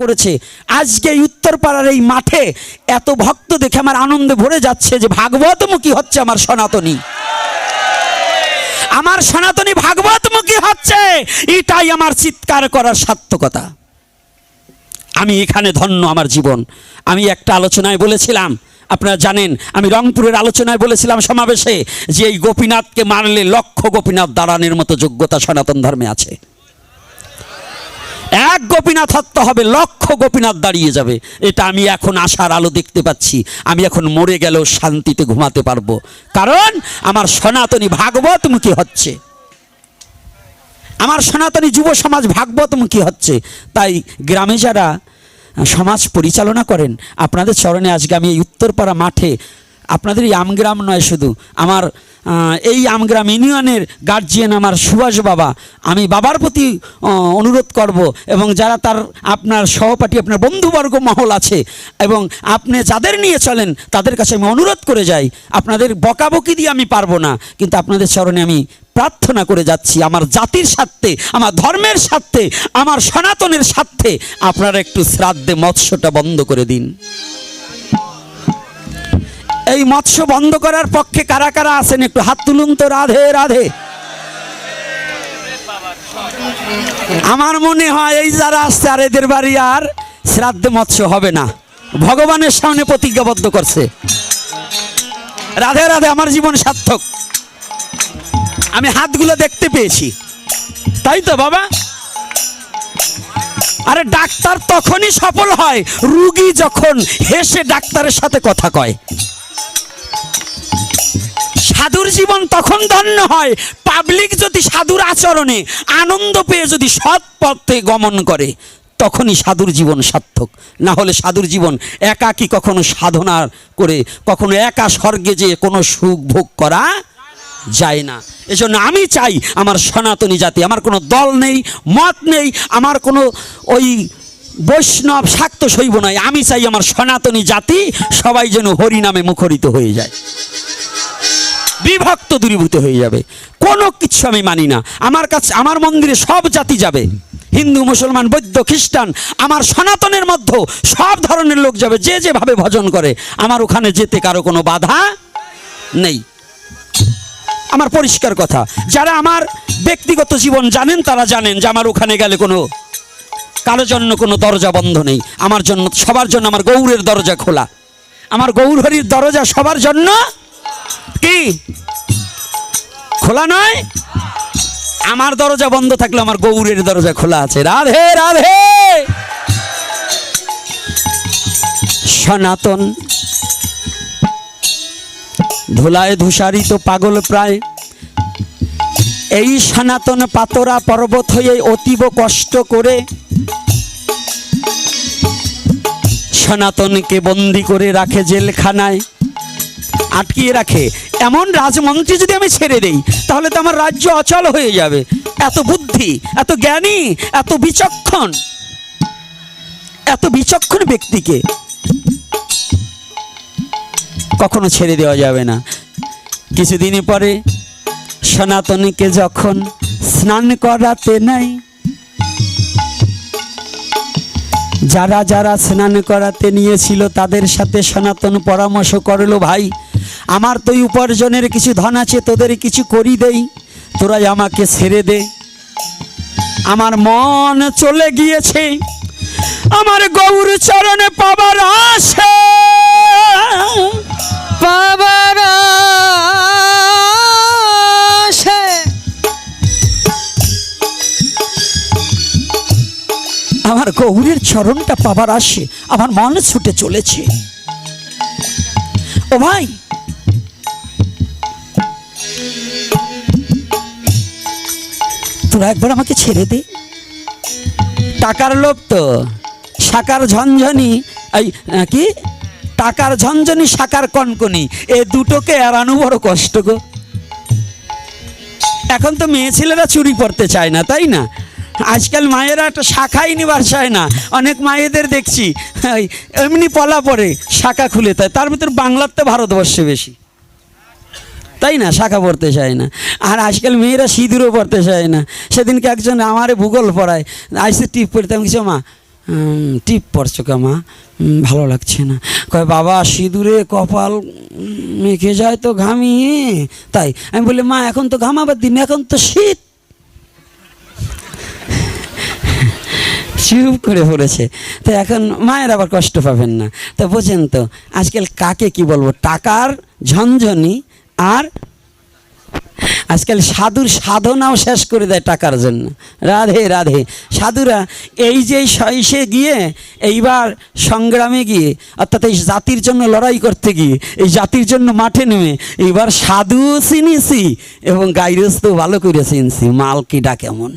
করেছে। আজকে উত্তরপাড়ার এই মাঠে এত ভক্ত দেখে আমার আনন্দে ভরে যাচ্ছে যে ভাগবতমুখী হচ্ছে আমার সনাতনী। আমার সনাতনী ভাগবতমুখী হচ্ছে, এটাই আমার চিৎকার করার সার্থকতা। আমি এখানে ধন্য আমার জীবন। আমি একটা আলোচনায় বলেছিলাম, আপনারা জানেন, আমি রংপুরের আলোচনায় বলেছিলাম সমাবেশে যে এই গোপীনাথকে মারলে লক্ষ গোপীনাথ দাঁড়ানোর মতো যোগ্যতা সনাতন ধর্মে আছে। এক গোপীনাথ হত্যা হবে, লক্ষ গোপীনাথ দাঁড়িয়ে যাবে। এটা আমি এখন আশার আলো দেখতে পাচ্ছি। আমি এখন মরে গেলেও শান্তিতে ঘুমাতে পারব। কারণ আমার সনাতনী ভাগবতমুখী হচ্ছে। আমার সনাতনী যুব সমাজ ভাগবতমুখী হচ্ছে। তাই গ্রামে যারা সমাজ পরিচালনা করেন, আপনাদের চরণে আজকে আমি এই উত্তরপাড়া মাঠে আপনাদের এই আমগ্রাম নয় শুধু, আমার এই আমগ্রাম ইউনিয়নের গার্জিয়ান আমার সুভাষ বাবা। আমি বাবার প্রতি অনুরোধ করব এবং যারা তার, আপনার সহপাঠী, আপনার বন্ধুবর্গ মহল আছে এবং আপনি যাদের নিয়ে চলেন, তাদের কাছে আমি অনুরোধ করে যাই। আপনাদের বকাবকি দিয়ে আমি পারব না, কিন্তু আপনাদের চরণে আমি প্রার্থনা করে যাচ্ছি, আমার জাতির স্বার্থে, আমার ধর্মের স্বার্থে, আমার সনাতনের স্বার্থে। আপনারা একটু শ্রাদ্ধে মৎস্যটা বন্ধ করে দিন। এই মৎস্য বন্ধ করার পক্ষে কারা কারা আছেন? একটু হাত তুলুন তো, রাধে রাধে। আমার মনে হয় এই যারা আসছে, আর এদের বাড়ি আর শ্রাদ্ধে মৎস্য হবে না। ভগবানের সামনে প্রতিজ্ঞাবদ্ধ করছে। রাধে রাধে, আমার জীবন সার্থক। আমি হাতগুলো দেখতে পেয়েছি। তাই তো, বাবা? আরে ডাক্তার তখনই সফল হয়, রুগী যখন হেসে ডাক্তারের সাথে কথা কয়। সাধুর জীবন তখন ধন্য হয়। পাবলিক যদি সাধুর আচরণে আনন্দ পেয়ে যদি সৎ পথে গমন করে, তখনই সাধুর জীবন সার্থক। না হলে সাধুর জীবন একাকী কখনো সাধনা করে, কখনো একা স্বর্গে যেয়ে কোনো সুখ ভোগ করা যায় না। এজন্য আমি চাই আমার সনাতনী জাতি, আমার কোনো দল নেই, মত নেই, আমার কোনো ওই বৈষ্ণব শাক্ত শৈব নয় আমি চাই আমার সনাতনী জাতি সবাই যেন হরি নামে মুখরিত হয়ে যায়। বিভক্ত দূরীভূত হয়ে যাবে। কোনো কিছু আমি মানি না। আমার কাছে, আমার মন্দিরে সব জাতি যাবে। হিন্দু, মুসলমান, বৌদ্ধ, খ্রিস্টান, আমার সনাতনের মধ্যে সব ধরনের লোক যাবে, যে যেভাবে ভজন করে। আমার ওখানে যেতে কারও কোনো বাধা নেই। আমার পরিষ্কার কথা, যারা আমার ব্যক্তিগত জীবন জানেন, তারা জানেন যে আমার ওখানে গেলে কোনো কারোর জন্য কোনো দরজা বন্ধ নেই। আমার জন্য, সবার জন্য আমার গৌরের দরজা খোলা। আমার গৌরহরির দরজা সবার জন্য কি? খোলা নয়? আমার দরজা বন্ধ থাকলে আমার গৌরের দরজা খোলা আছে। রাধে রাধে! সনাতন। ধুলায় ধূসারিত পাগল প্রায়। এই সনাতন পাতরা পর্বত হয়ে অতীব কষ্ট করে সনাতনকে বন্দি করে রাখে জেলখানায়। আটকিয়ে রাখে। এমন রাজমন্ত্রী যদি আমি ছেড়ে দেই, তাহলে তো আমার রাজ্য অচল হয়ে যাবে। এত বুদ্ধি, এত জ্ঞানী, এত বিচক্ষণ। এত বিচক্ষণ ব্যক্তিকে কখনো ছেড়ে দেওয়া যাবে না। কিছুদিন পরে সনাতনীকে যখন স্নান করাতে নাই, যারা যারা স্নান করাতে নিয়েছিল তাদের সাথে সনাতন পরামর্শ করল, ভাই আমার তো এই উপার্জনের কিছু ধন আছে তোদের কিছু করি দেই। তোরাই আমাকে ছেড়ে দে। আমার মন চলে গিয়েছে আমার গৌর চরণে পাবার আশা। বাবার আশে। আমার গৌরের চরণটা পাবার আসে আমার মন ছুটে চলেছে। ও ভাই তোরা একবার আমাকে ছেড়ে দে। টাকার লোভ তো সাকার ঝনঝনি, এই কি? টাকার ঝনঝনি সাকার কনকনি, এ দুটোকে এড়ানো বড় কষ্ট গো। এখন তো মেয়ে ছেলেরা চুরি পড়তে চায় না, তাই না? আজকাল মায়েরা একটা শাখাই নিবার চায় না। অনেক মায়েদের দেখছি এমনি পলা পরে শাখা খুলে তাই তার ভিতর বাংলার তো ভারতবর্ষে বেশি। তাই না? শাখা পড়তে চায় না। আর আজকাল মেয়েরা সিঁদুরও পড়তে চায় না। সেদিনকে একজন আমারে ভূগোল পড়ায়, আইসি টিপ পড়তে আমি কিছু মা টিপ পড়ছো কে মা? ভালো লাগছে না। কয়, বাবা, সিঁদুরে কপাল মেখে যায় তো ঘামিয়ে। তাই আমি বলি মা, এখন তো ঘামাবার দিন, এখন তো শীত। চুপ করে পড়েছে। তো এখন মায়ের আবার কষ্ট পাবেন না। তো বোঝেন তো, আজকাল কাকে কি বলব? টাকার ঝনঝনি আর আজকাল সাধুর সাধনাও শেষ করে দেয় টাকার জন্য। রাধে রাধে। সাধুরা এই যে সইসে গিয়ে এইবার সংগ্রামে গিয়ে, অর্থাৎ এই জাতির জন্য লড়াই করতে গিয়ে, এই জাতির জন্য মাঠে নেমে, এইবার সাধু চিনিছি এবং গাইরস্ত ভালো করে চিনছি মাল মালকিটা কেমন?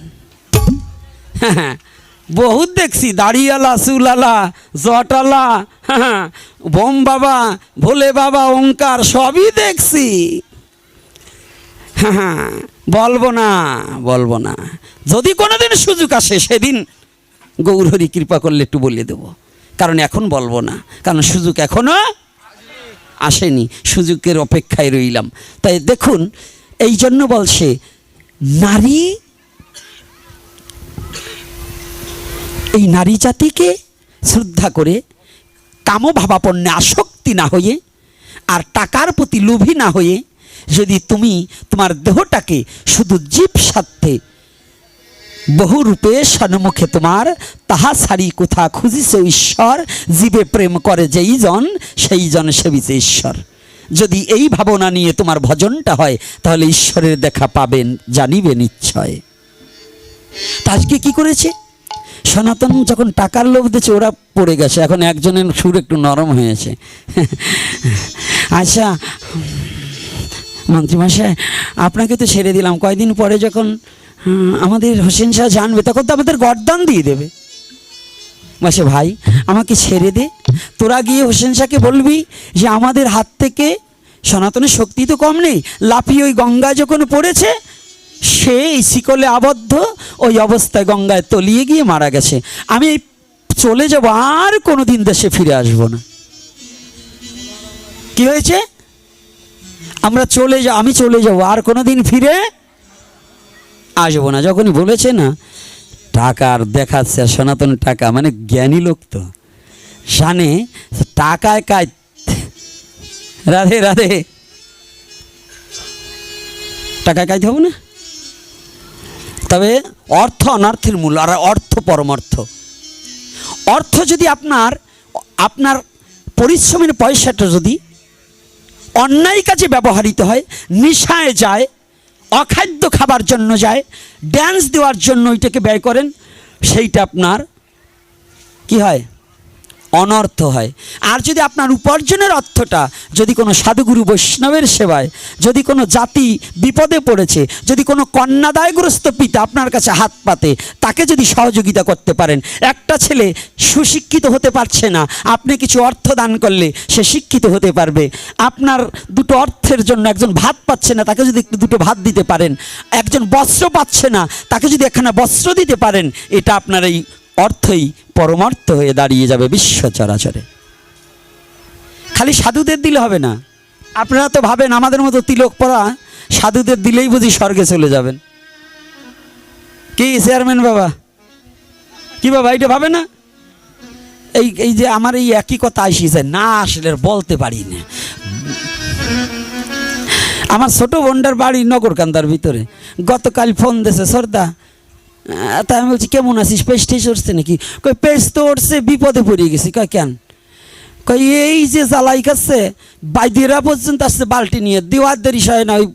হ্যাঁ হ্যাঁ। বহুত দেখছি, দাড়িয়ালা, চুলালা, জটালা হ্যাঁ বোম বাবা, ভোলে বাবা, ওঙ্কার, সবই দেখছি। হ্যাঁ বলব না বলব না। যদি কোনোদিন সুযোগ আসে, সেদিন গৌরহরি কৃপা করলে একটু বলে দেব। কারণ এখন বলব না, কারণ সুযোগ এখনও আসেনি, সুযোগের অপেক্ষায় রইলাম। তাই দেখুন, এই জন্য বলছে, নারী এই নারী জাতিকে শ্রদ্ধা করে কামভাবাপন্নে আসক্তি না হয়ে আর টাকার প্রতি লোভী না হয়ে যদি তুমি তোমার দেহটাকে শুধু জীব স্বার্থে বহু রূপে সন্মুখে তোমার, তাহা সারি কোথা খুঁজিছে ঈশ্বর? জীবে প্রেম করে যেই জন, সেই জন সেবিছে ঈশ্বর। যদি এই ভাবনা নিয়ে তোমার ভজনটা হয়, তাহলে ঈশ্বরের দেখা পাবেন জানিবে নিশ্চয়। তা আজকে কি করেছে? সনাতন যখন টাকার লোভ দিচ্ছে ওরা পড়ে গেছে। এখন একজনের সুর একটু নরম হয়েছে। আচ্ছা মন্ত্রীমশাই আপনাকে তো ছেড়ে দিলাম। কয়দিন পরে যখন আমাদের হোসেন শাহ জানবে, তখন তো আমাদের গরদান দিয়ে দেবে। বসে ভাই, আমাকে ছেড়ে দে। তোরা গিয়ে হোসেন শাহকে বলবি যে, আমাদের হাত থেকে সনাতনের শক্তি তো কম নেই। লাফিয়ে ওই গঙ্গা যখন পড়েছে সে এই শিকলে আবদ্ধ, ওই অবস্থায় গঙ্গায় তলিয়ে গিয়ে মারা গেছে। আমি চলে যাব, আর কোনো দিন দেশে ফিরে আসব না। কি হয়েছে? আমরা চলে যা, আমি চলে যাব, আর কোনো দিন ফিরে আসব না। যখনই বলেছে না, টাকার দেখাচ্ছে সনাতন টাকা মানে জ্ঞানী লোক তো। জানে, টাকায় কাজ। রাধে রাধে। টাকায় কাজ হবে না? তবে অর্থ অনার্থের মূল আর অর্থ পরমার্থ। অর্থ যদি আপনার আপনার পরিশ্রমের পয়সাটা যদি অন্যায় কাজে ব্যবহৃত হয়, নিশায় যায়, অখাদ্য খাবার জন্য যায় ড্যান্স দেওয়ার জন্য ওইটাকে ব্যয় করেন, সেইটা আপনার কি হয়? অনর্থ হয়। আর যদি আপনার উপার্জনের অর্থটা যদি কোনো সাধুগুরু বৈষ্ণবের সেবায়, যদি কোনো জাতি বিপদে পড়েছে, যদি কোনো কন্যাদায়গ্রস্ত পিতা আপনার কাছে হাত পাতে, তাকে যদি সহযোগিতা করতে পারেন, একটা ছেলে সুশিক্ষিত হতে পারছে না, আপনি কিছু অর্থ দান করলে সে শিক্ষিত হতে পারবে। আপনার দুটো অর্থের জন্য একজন ভাত পাচ্ছে না, তাকে যদি দুটো ভাত দিতে পারেন। একজন বস্ত্র পাচ্ছে না, তাকে যদি একখানা বস্ত্র দিতে পারেন, এটা আপনার এই অর্থই পরমার্থ হয়ে দাঁড়িয়ে যাবে বিশ্ব চরাচরে। খালি সাধুদের দিলে হবে না। আপনারা তো ভাবেন আমাদের মতো তিলক পরা সাধুদের দিলেই বুঝি স্বর্গে চলে যাবেন। কি চেয়ারম্যান বাবা? কি বাবা এটা ভাবে না? এই এই যে আমার এই একই কথা আসিছে, না আসলে বলতে পারি না। আমার ছোট বোনটার বাড়ি নগরকান্দার ভিতরে। গতকাল ফোন দিয়েছে, সর্দা তা আমি বলছি, কেমন আছিস? পেস্ট টেস্ট উঠছে নাকি? কই পেস্ট তো উঠছে বিপদে পড়ে গেছি। কয়, কেন? কই এই যে জ্বালাই খাচ্ছে, বাইদিরা পর্যন্ত আসছে, বালতি নিয়ে। দেওয়ার দেরি হয় না, ওই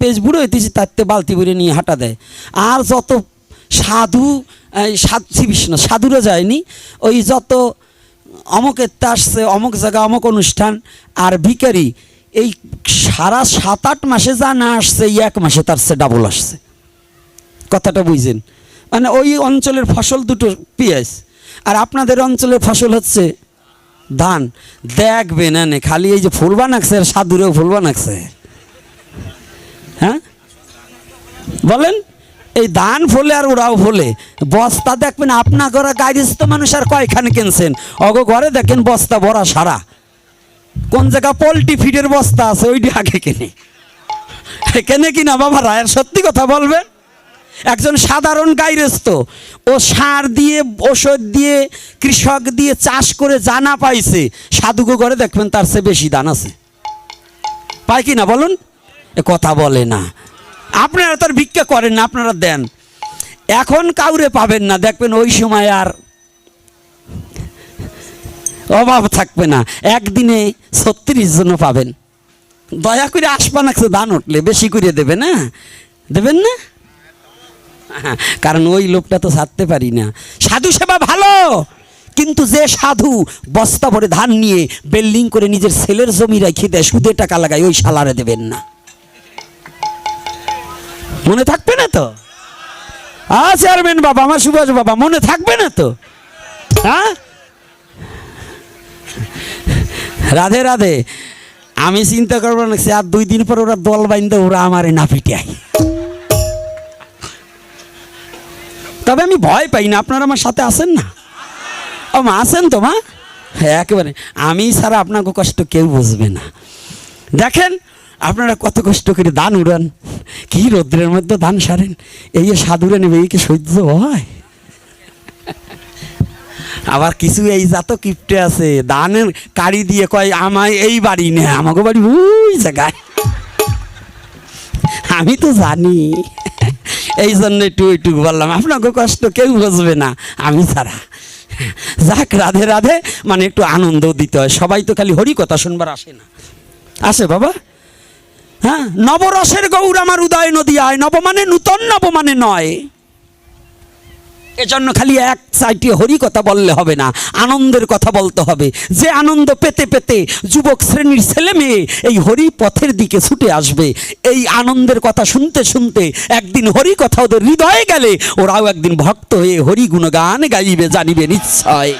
পেজ বুড়ো হইতেছি তাতে বালতি ভরে নিয়ে হাঁটা দেয়। আর যত সাধু সাধু বিষ্ণু, সাধুরা যায়নি, ওই যত অমুকের আসছে, অমুক জায়গা, অমুক অনুষ্ঠান, আর ভিখারি, এই সারা সাত আট মাসে যা না আসছে, এই এক মাসে তার সে ডাবল আসছে। কথাটা বুঝছেন? মানে ওই অঞ্চলের ফসল দুটো পেঁয়াজ। আর আপনাদের অঞ্চলের ফসল হচ্ছে ধান। দেখবে না নে খালি এই যে ফুল বানাকছে আর সাধুরেও ফুল বানাকছে হ্যাঁ? বলেন, এই ধান ফলে আর ওরাও ফলে। বস্তা দেখবেন, আপনা ঘরে গাড়িস্থ মানুষ আর কয়খানে কিনছেন? অগ ঘরে দেখেন বস্তা ভরা সারা। কোন জায়গা পোলট্রি ফিডের বস্তা আছে, ওইটি আগে কিনে। কেনে কিনা বাবা রায়ের সত্যি কথা বলবেন? একজন সাধারণ গাইরস্ত ও সার দিয়ে ওষুধ দিয়ে কৃষক দিয়ে চাষ করে জানা পাইছে সাধুগো করে দেখবেন তার চেয়ে বেশি দান আছে। পায় কি না বলুন? এ কথা বলে না। আপনারা তো আর ভিক্ষা করেন না আপনারা দেন। এখন কাউরে পাবেন না দেখবেন ওই সময় আর অভাব থাকবে না। একদিনে ছত্রিশ জন পাবেন। দয়া করে আসবা না দান উঠলে বেশি করে দেবে না দেবেন না? হ্যাঁ, কারণ ওই লোকটা তো ছাড়তে পারি না। সাধু সেবা ভালো, কিন্তু যে সাধু বস্তা ভরে ধান নিয়ে বিল্ডিং করে নিজের ছেলের জমি রেখে দেয়, সুদে টাকা লাগায়, ওই সালারে দেবেন না। মনে থাকবে না তো? আ, চেয়ারম্যান বাবা, আমার সুভাষ বাবা, মনে থাকবে না তো? হ্যাঁ রাধে রাধে, আমি চিন্তা করব না, সে আর দুই দিন পর ওরা দল বাইন্দে, ওরা আমারে না পিটায়। তবে আমি ভয় পাই না, আপনারা আমার সাথে আছেন না? ও মা, আছেন তো মা? হ্যাঁ একেবারে। আমি ছাড়া আপনাকে কষ্ট কেউ বুঝবে না। দেখেন, আপনারা কত কষ্ট করে দান উড়ান। কি রৌদ্রের মধ্যে ধান সারেন। এই সাধুরে নেবে এই কি সহ্য হয়? আবার কিছু এই জাত কিপটে আছে। দানের কাড়ি দিয়ে কয়, আমায় এই বাড়ি নে আমাকে বাড়ি ওই জায়গায়। আমি তো জানি। এই জন্য একটু ওইটুকু বললাম, আপনাকে কষ্ট কেউ বুঝবে না, আমি ছাড়া। যাক, রাধে রাধে মানে একটু আনন্দ দিতে হয়। সবাই তো খালি হরি কথা শুনবার আসে না। আসে বাবা? হ্যাঁ নবরসের গৌর আমার উদয় নদী আয় নব মানে নূতন নব মানে নয়। এজন্য খালি এক সাইটে হরি কথা বললে হবে না, আনন্দের কথা বলতে হবে। যে আনন্দ পেতে পেতে যুবক শ্রেণির ছেলে মেয়ে এই হরি পথের দিকে ছুটে আসবে। এই আনন্দের কথা শুনতে শুনতে একদিন হরি কথা ওদের হৃদয়ে গেলে, ওরাও একদিন ভক্ত হয়ে হরি গুণগান গাইবে, জানিবে নিশ্চয়।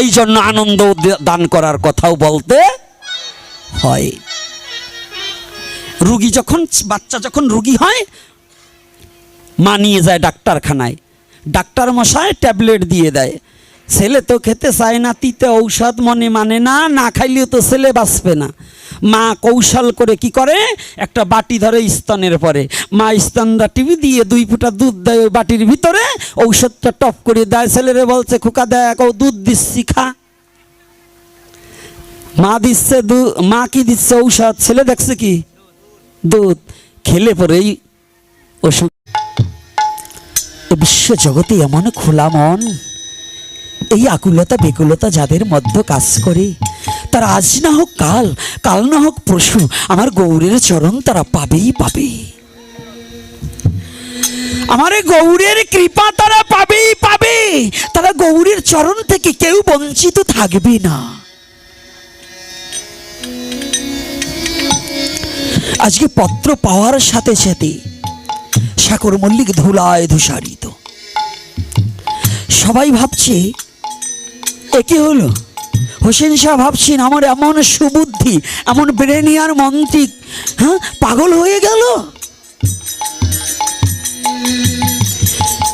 এই জন্য আনন্দ দান করার কথাও বলতে হয়। রুগী যখন, বাচ্চা যখন রুগী হয় মা নিয়ে যায় ডাক্তারখানায়। ডাক্তার মশায় ট্যাবলেট দিয়ে দেয়। ছেলে তো খেতে চায় না, তিতে ঔষধ মনে মানে না না খাইলেও তো ছেলে বাঁচবে না। মা কৌশল করে কি করে? একটা বাটি ধরে স্তনের পরে। মা স্তনটা টিভি দিয়ে দুই ফুটা দুধ দেয় ওই বাটির ভিতরে। ঔষধটা টপ করে দেয়। ছেলেরে বলছে, খোকা দেখ, ও দুধ দিচ্ছি, খা। মা দিচ্ছে দু, মা কি দিচ্ছে ঔষধ? ছেলে দেখছে কি? দুধ। খেলে পরেই ওষুধ বিশ্ব জগতে এমন খোলা মন। এই আকুলতা বেকুলতা যাদের মধ্যে কাজ করে, তারা আজ না হোক কাল কাল না হোক পরশু আমার গৌরের চরণ তারা পাবেই পাবে। আমার গৌরের কৃপা তারা পাবেই পাবে। তারা গৌরের চরণ থেকে কেউ বঞ্চিত থাকবে না। আজকে পত্র পাওয়ার সাথে সাথে সাকর মল্লিক ধুলায় ধূসারিত। সবাই ভাবছে একে হলো? হোসেন শাহ ভাবছেন, আমার এমন সুবুদ্ধি, এমন ব্রেনিয়ার মন্ত্রী হ্যাঁ পাগল হয়ে গেল?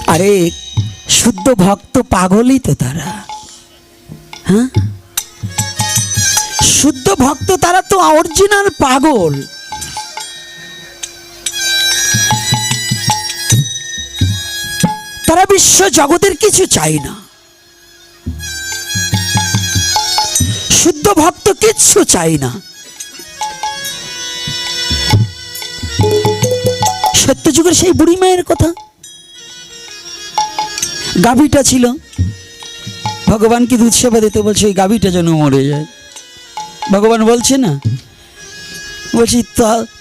আরে, শুদ্ধ ভক্ত পাগলই তো তারা হ্যাঁ? শুদ্ধ ভক্ত তারা তো অরিজিনাল পাগল। তারা বিশ্ব জগতের কিছু চায় না। শুদ্ধ ভক্ত কিচ্ছু চাই না। সত্যযুগের সেই বুড়ি মায়ের কথা। গাভীটা ছিল। ভগবানকে দুধ সেবা দিতে বলছে, ওই গাভীটা যেন মরে যায়। ভগবান বলছে না, বলছি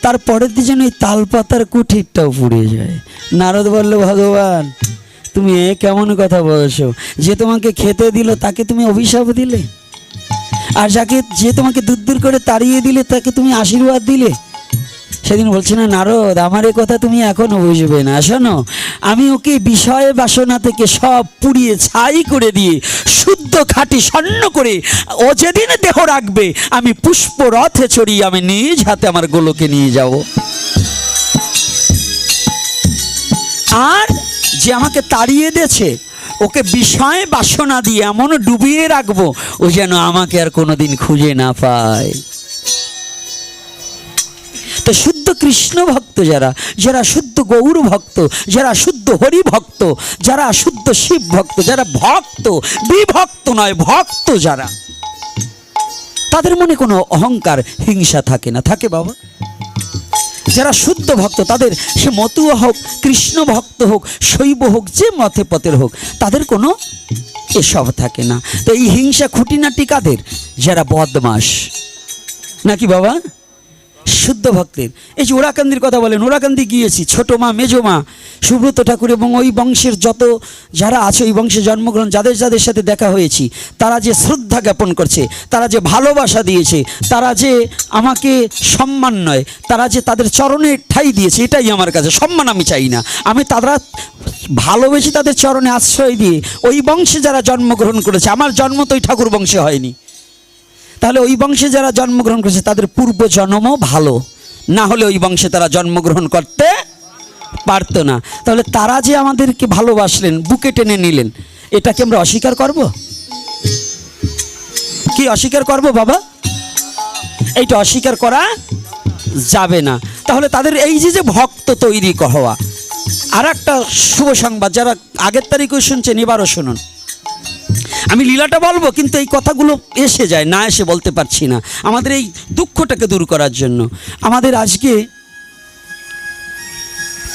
তার পরের দিন যেন ওই তাল পাতার কুঠিরটাও পুড়ে যায়। নারদ বলল, ভগবান তুমি এ কেমন কথা বলছো? যে তোমাকে খেতে দিল, তাকে তুমি অভিশাপ দিলে? আর যাকে, যে তোমাকে দূর দূর করে তাড়িয়ে দিলে, তাকে তুমি আশীর্বাদ দিলে? সেদিন বলছে, না, নারদ, আমার এ কথা তুমি এখনও বুঝবে না। শোনো, আমি ওকে বিষয় বাসনা থেকে সব পুড়িয়ে ছাই করে দিয়ে, শুদ্ধ খাঁটি স্বর্ণ করে, ও যেদিন দেহ রাখবে, আমি পুষ্প রথে চড়িয়ে আমি নিজ হাতে আমার গোলকে নিয়ে যাব। আর যে আমাকে তাড়িয়ে দিয়েছে, ওকে বিষয় বাসনা দিয়ে এমন ডুবিয়ে রাখব, ও যেন আমাকে আর কোনোদিন খুঁজে না পায়। তো শুদ্ধ কৃষ্ণ ভক্ত যারা যারা শুদ্ধ গৌর ভক্ত, যারা শুদ্ধ হরি ভক্ত, যারা শুদ্ধ শিব ভক্ত, যারা ভক্ত, বিভক্ত নয়, ভক্ত যারা, তাদের মনে কোনো অহংকার, হিংসা থাকে না। থাকে বাবা? যারা শুদ্ধ ভক্ত, তাদের সে মতুয়া হোক, কৃষ্ণ ভক্ত হোক, শৈব হোক, যে মতে পথের হোক, তাদের কোনো এসব থাকে না। তো এই হিংসা খুঁটিনাটি কাদের? যারা বদমাস। নাকি বাবা? শুদ্ধ ভক্তের। এই যে ওরাকান্দির কথা বলেন, ওরাকান্দি গিয়েছি, ছোট মা, মেজো মা, সুব্রত ঠাকুর এবং ওই বংশের যত যারা আছে, ওই বংশে জন্মগ্রহণ, যাদের যাদের সাথে দেখা হয়েছি, তারা যে শ্রদ্ধা জ্ঞাপন করছে, তারা যে ভালোবাসা দিয়েছে, তারা যে আমাকে সম্মান নয়, তারা যে তাদের চরণে ঠাই দিয়েছে, এটাই আমার কাছে, সম্মান আমি চাই না। আমি তারা ভালোবেসে তাদের চরণে আশ্রয় দিয়ে, ওই বংশে যারা জন্মগ্রহণ করেছে, আমার জন্ম তো ওই ঠাকুর বংশে হয়নি। তাহলে ওই বংশে যারা জন্মগ্রহণ করেছে, তাদের পূর্ব জন্মও ভালো। না হলে ওই বংশে তারা জন্মগ্রহণ করতে পারতো না। তাহলে তারা যে আমাদেরকে ভালোবাসলেন, বুকে টেনে নিলেন এটাকে আমরা অস্বীকার করব? কি অস্বীকার করব বাবা? এইটা অস্বীকার করা যাবে না। তাহলে তাদের এই যে যে ভক্ত তৈরি হওয়া আর একটা শুভ সংবাদ, যারা আগের তারিখও শুনছেন, এবারও শুনুন। আমি লীলাটা বলব, কিন্তু এই কথাগুলো এসে যায়, না এসে বলতে পারছি না। আমাদের এই দুঃখটাকে দূর করার জন্য। আমাদের আজকে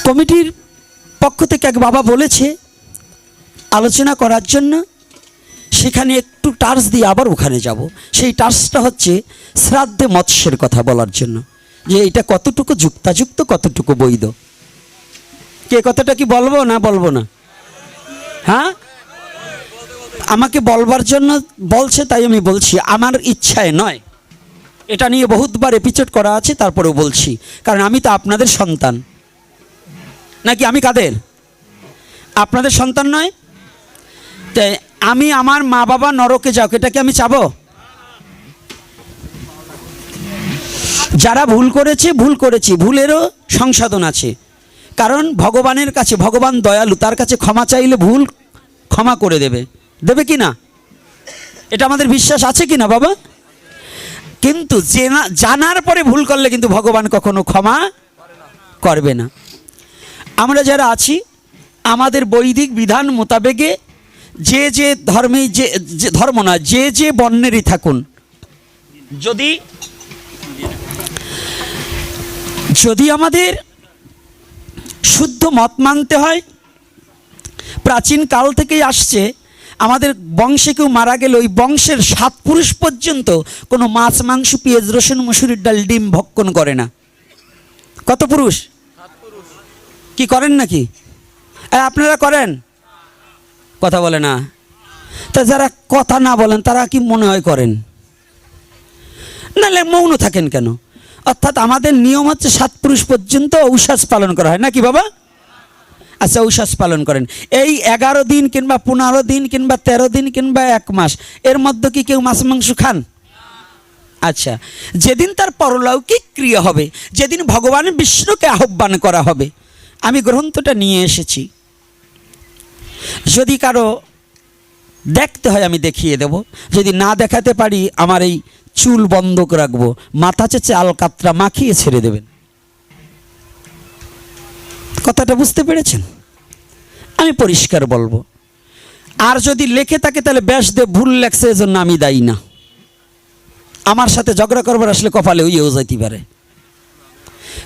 কমিটির পক্ষ থেকে এক বাবা বলেছে, আলোচনা করার জন্য, সেখানে একটু টার্চ দিয়ে আবার ওখানে যাব। সেই টার্চটা হচ্ছে শ্রাদ্ধে মৎস্যের কথা বলার জন্য। যে এটা কতটুকু যুক্তাযুক্ত, কতটুকু বৈধ? কে কথাটা কি বলব না বলব না? হ্যাঁ? আমাকে বলবার জন্য বলছে, তাই আমি বলছি, আমার ইচ্ছায় নয়। এটা নিয়ে বহুতবার এপিসোড করা আছে, তারপরেও বলছি, কারণ আমি তো আপনাদের সন্তান। নাকি আমি কাদের? আপনাদের সন্তান নয়? তাই আমি আমার মা বাবা নরকে যাও এটাকে আমি চাবো? যারা ভুল করেছে, ভুল করেছি, ভুলেরও সংশোধন আছে। কারণ ভগবানের কাছে, ভগবান দয়ালু, তার কাছে ক্ষমা চাইলে ভুল ক্ষমা করে দেবে। দেবে কি না এটা আমাদের বিশ্বাস আছে কি না বাবা? কিন্তু জেনা জানার পরে ভুল করলে কিন্তু ভগবান কখনো ক্ষমা করবে না। আমরা যারা আছি, আমাদের বৈদিক বিধান মোতাবেকে যে যে ধর্মেই যে ধর্ম না, যে যে বর্ণেরই থাকুন। যদি যদি আমাদের শুদ্ধ মত মানতে হয়, প্রাচীন কাল থেকেই আসছে আমাদের বংশে কেউ মারা গেলে ওই বংশের সাত পুরুষ পর্যন্ত কোনো মাছ, মাংস, পেঁয়াজ, রসুন, মুসুরির ডাল, ডিম ভক্ষণ করে না। কত পুরুষ? কি করেন নাকি? আপনারা করেন? কথা বলে না। তা যারা কথা না বলেন, তারা কি মনে হয় করেন? নাহলে মৌন থাকেন কেন? অর্থাৎ আমাদের নিয়ম হচ্ছে সাত পুরুষ পর্যন্ত ঔষাস পালন করা হয়। নাকি বাবা? আচ্ছা ঔষাস পালন করেন। এই এগারো দিন কিংবা পনেরো দিন কিংবা তেরো দিন কিংবা এক মাস, এর মধ্যে কি কেউ মাছ মাংস খান? আচ্ছা যেদিন তার পরলৌকিক ক্রিয়া হবে, যেদিন ভগবান বিষ্ণুকে আহ্বান করা হবে। আমি গ্রন্থটা নিয়ে এসেছি। যদি কারও দেখতে হয়, আমি দেখিয়ে দেব। যদি না দেখাতে পারি, আমার এই চুল বন্ধক রাখব। মাথা চেঁচে আলকাতরা মাখিয়ে ছেড়ে দেবেন। কথাটা বুঝতে পেরেছেন? আমি পরিষ্কার বলব। আর যদি লেখে থাকে, তাহলে ব্যাস দে, ভুল লেখছে, এজন্য আমি দায়ী না। আমার সাথে ঝগড়া করবার আসলে কপালে হইয়েও যাইতে পারে।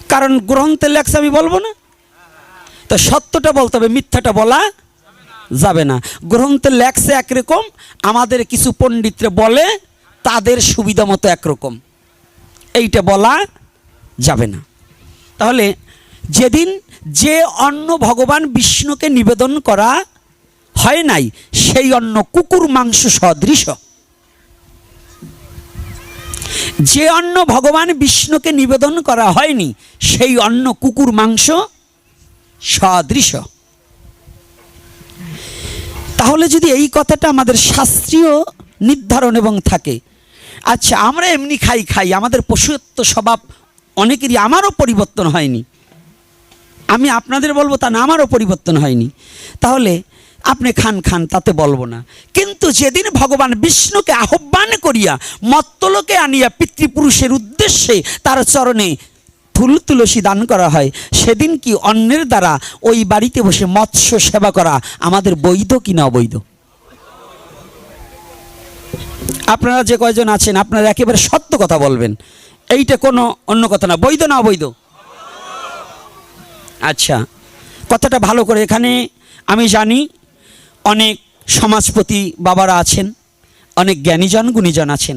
কারণ গ্রন্থে লেখছে, আমি বলব না? তো সত্যটা বলতে হবে, মিথ্যাটা বলা যাবে না। গ্রন্থে লেখছে একরকম, আমাদের কিছু পণ্ডিতরে বলে, তাদের সুবিধা মতো একরকম। এইটা বলা যাবে না। তাহলে যেদিন যে অন্ন ভগবান বিষ্ণুকে নিবেদন করা হয় নাই, সেই অন্ন কুকুর, মাংস সদৃশ যে অন্ন ভগবান বিষ্ণুকে নিবেদন করা হয়নি, সেই অন্ন কুকুর, মাংস সদৃশ তাহলে যদি এই কথাটা আমাদের শাস্ত্রীয় নির্ধারণ এবং থাকে আচ্ছা আমরা এমনি খাই খাই, আমাদের পশুত্ব স্বভাব অনেকেরই আমারও পরিবর্তন হয়নি। আমি আপনাদের বলব তা না, আমারও পরিবর্তন হয়নি। তাহলে আপনি খান খান, তাতে বলব না। কিন্তু যেদিন ভগবান বিষ্ণুকে আহ্বান করিয়া মত্তলোকে আনিয়া পিতৃপুরুষের উদ্দেশ্যে তার চরণে ফুল তুলসী দান করা হয়, সেদিন কি অন্যের দ্বারা ওই বাড়িতে বসে মৎস্য সেবা করা আমাদের বৈধ কি না অবৈধ? আপনারা যে কয়জন আছেন, আপনারা একেবারে সত্য কথা বলবেন। এইটা কোনো অন্য কথা না, বৈধ না অবৈধ? আচ্ছা কথাটা ভালো করে এখানে আমি জানি অনেক সমাজপতি বাবারা আছেন, অনেক জ্ঞানীজন, গুণীজন আছেন।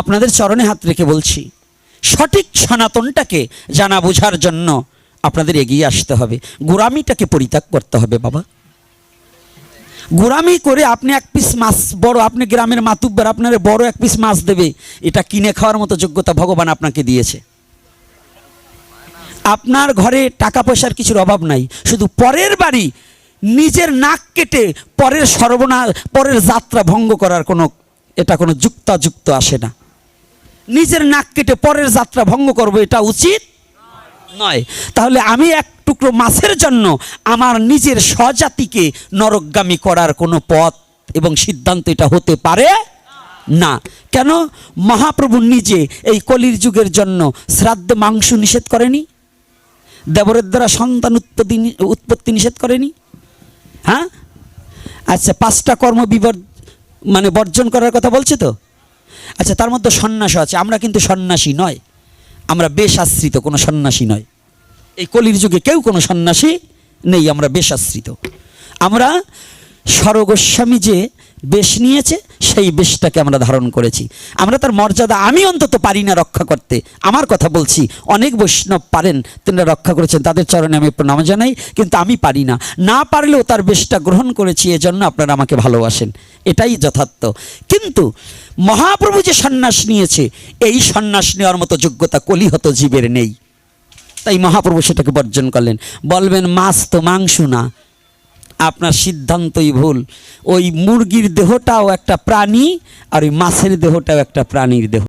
আপনাদের চরণে হাত রেখে বলছি, সঠিক সনাতনটাকে জানা বোঝার জন্য আপনাদের এগিয়ে আসতে হবে। গোড়ামিটাকে পরিত্যাগ করতে হবে বাবা। গোড়ামি করে আপনি এক পিস মাছ বড়, আপনি গ্রামের মাতুব্বার, আপনার বড় এক পিস মাছ দেবে। এটা কিনে খাওয়ার মতো যোগ্যতা ভগবান আপনাকে দিয়েছে। আপনার ঘরে টাকা পয়সার কিছুর অভাব নাই। শুধু পরের বাড়ি নিজের নাক কেটে পরের সর্বনা, পরের যাত্রা ভঙ্গ করার কোনো, এটা কোনো যুক্তাযুক্ত আসে না। নিজের নাক কেটে পরের যাত্রা ভঙ্গ করব, এটা উচিত নয়। তাহলে আমি এক টুকরো মাছের জন্য আমার নিজের স্বজাতিকে নরকগামী করার কোনো পথ এবং সিদ্ধান্ত এটা হতে পারে না। কেন? মহাপ্রভু নিজে এই কলির যুগের জন্য শ্রাদ্ধ মাংস নিষেধ করেনি? দেবরের দ্বারা সন্তান উৎপত্তি উৎপত্তি নিষেধ করেনি? হ্যাঁ? আচ্ছা পাঁচটা কর্ম বিবর মানে বর্জন করার কথা বলছে তো? আচ্ছা তার মধ্যে সন্ন্যাস আছে। আমরা কিন্তু সন্ন্যাসী নয়। আমরা বেশ আশ্রিত কোনো সন্ন্যাসী নয়। এই কলির যুগে কেউ কোনো সন্ন্যাসী নেই, আমরা বেশ আশ্রিত আমরা স্বরগোস্বামী যে বেশ নিয়েছে, সেই বেশটাকে আমরা ধারণ করেছি। আমরা তার মর্যাদা আমি অন্তত পারি না রক্ষা করতে। আমার কথা বলছি, অনেক বৈষ্ণব পারেন তিনি রক্ষা করেছেন, তাদের চরণে আমি প্রণাম জানাই, কিন্তু আমি পারি না। না পারলেও তার বেশটা গ্রহণ করেছি, এজন্য আপনারা আমাকে ভালোবাসেন। এটাই যথার্থ। কিন্তু মহাপ্রভু যে সন্ন্যাস নিয়েছে, এই সন্ন্যাস নেওয়ার মতো যোগ্যতা কলিহত জীবের নেই। তাই মহাপ্রভু সেটাকে বর্জন করলেন। বলবেন, মাছ তো মাংস না। আপনার সিদ্ধান্তই ভুল। ওই মুরগির দেহটাও একটা প্রাণী আর ওই মাছের দেহটাও একটা প্রাণীর দেহ।